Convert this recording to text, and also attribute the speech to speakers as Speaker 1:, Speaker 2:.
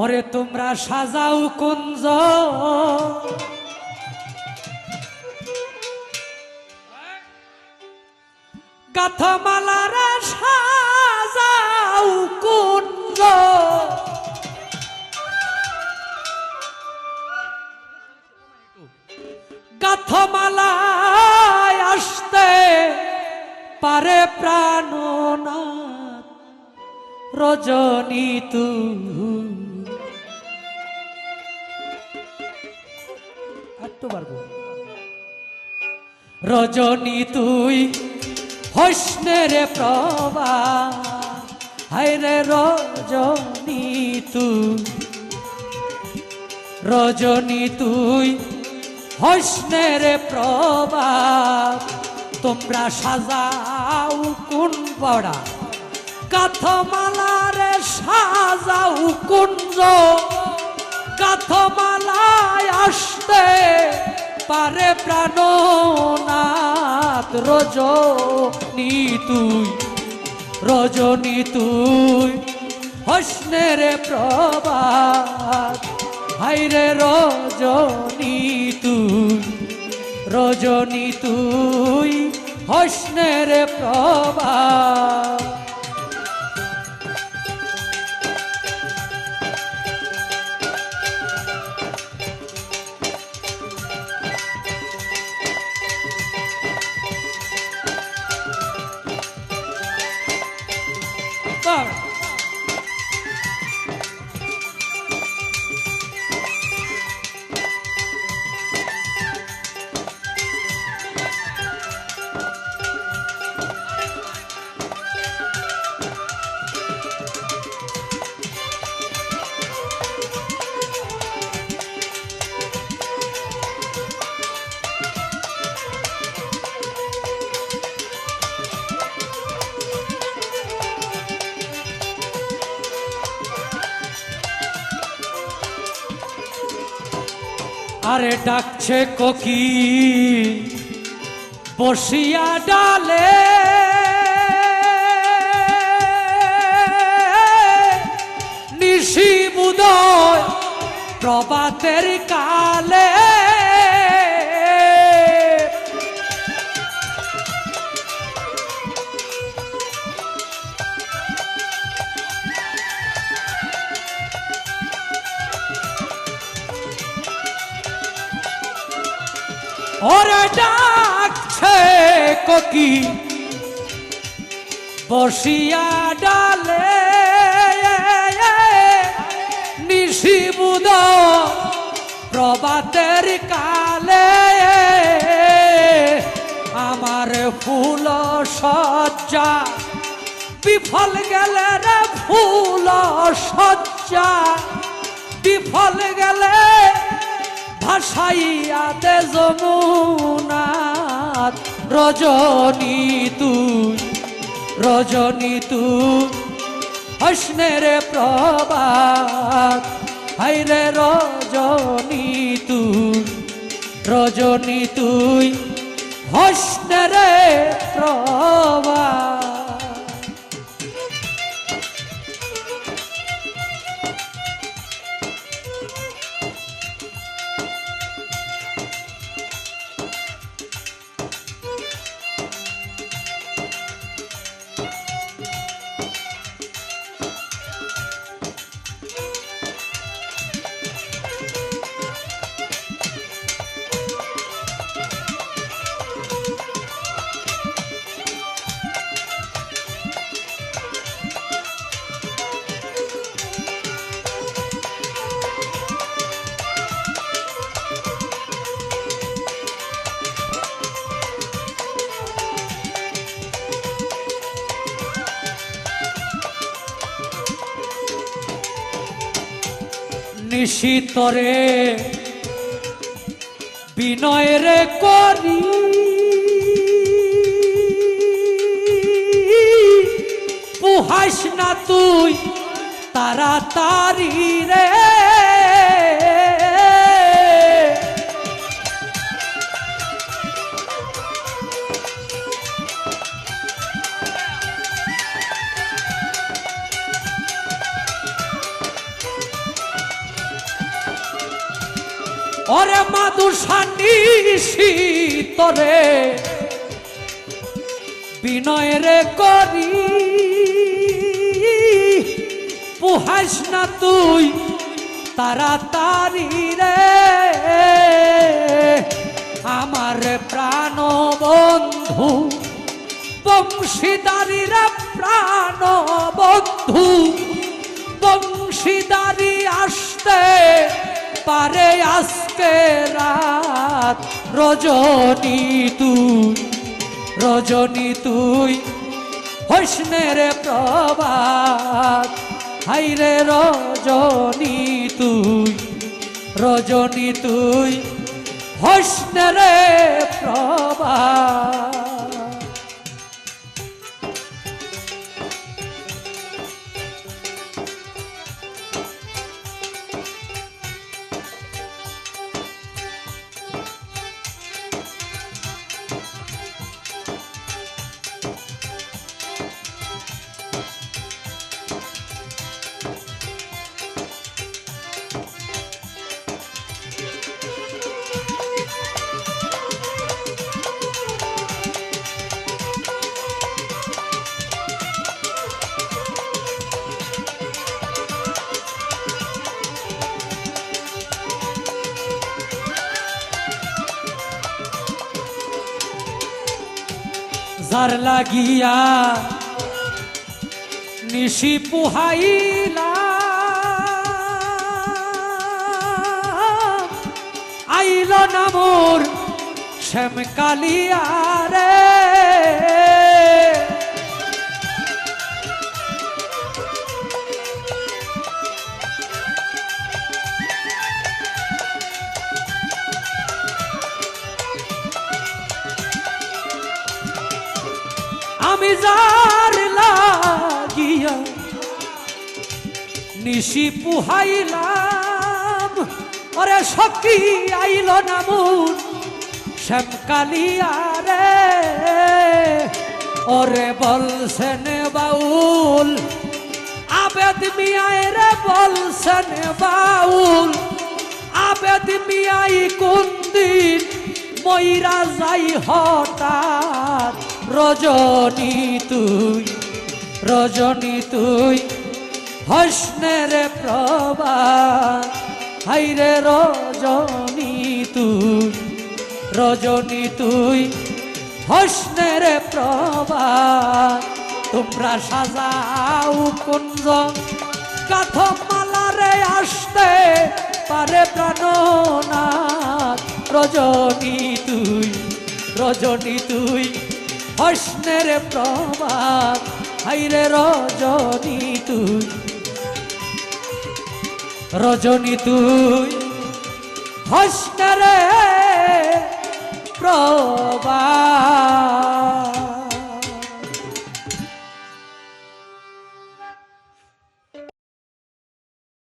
Speaker 1: ওরে তোমরা সাজাও কুঞ্জ। গাথমালারা সাজাও কুঞ্জ। গাথমালায় আসতে পারে প্রাণনাথ। রজনী তু একটু পারব রজনী তুই হস্নের প্রভা। হায়রে রজনী তুই। রজনী তুই হস্নের প্রভাব তোমরা সাজাও কোন পড়া কাথমালারে সাজাও কুঞ্জ। কাথমালায় আসতে পারে প্রাণনাথ, রজনী তুই রজনী তুই। হস্নের প্রভাত হাইরে রজনী তুই রজনী তুই হস্নের প্রভাত। বাবা আরে ডাকছে কোকি বসিয়া ডালে। নিশি বুদয় প্রভাতের কালে। ওরে ডাকছে কোকি। বসিয়া ডালে নিশিবুদ প্রভাতের কালে আমার ফুল সজ্জা। বিফল গেলে রে ফুল সজ্জা। বিফল গেলে ভাসাইয়া দে যমুনাথ রজনী তুই রজনী তুই। হস্নের প্রভাত হাইরে রজনী তুই রজনী তুই। হস্নের প্রভাত নিশিতরে বিনয়ের করি। পুহাস না তুই তাড়াতাড়ি রে। ওরে মাদুসানি শীতরে, বিনয় রে করি পুহাস না তুই তাড়াতাড়ি রে। আমার প্রাণ বন্ধু বংশীদারি রে প্রাণ বন্ধু বংশীদারি আসতে পারে আজকে রাত। রজনী তুই রজনী তুই হোসনের প্রভাত। হাইরে রজনী তুই রজনী তুই হোসনের প্রভাত। যার লাগিয়া নিশি পুহাইলা। আইল না মোর শ্যাম কালিয়া রে। নিশি পুহাইলাম। ওরে সখী আইল নামুন শ্যামকালিয়া রে ওরে বলছেন বাউল, আবেদ মিয়ায় রে বলছেন বাউল। আবেদ মিয়াই কোন দিন ময়রা যাই হঠাৎ? রজনী তুই রজনী তুই হসনের প্রভা হাইরে রজনী তুই রজনী তুই হসনের প্রভা তোমরা সাজাও কুঞ্জ কাথ মালারে আসতে পারে প্রাণনাথ। রজনী তুই রজনী তুই হসনের প্রভাত হাইরে রজনী তুই রজনী তুই হস্তরে প্রবা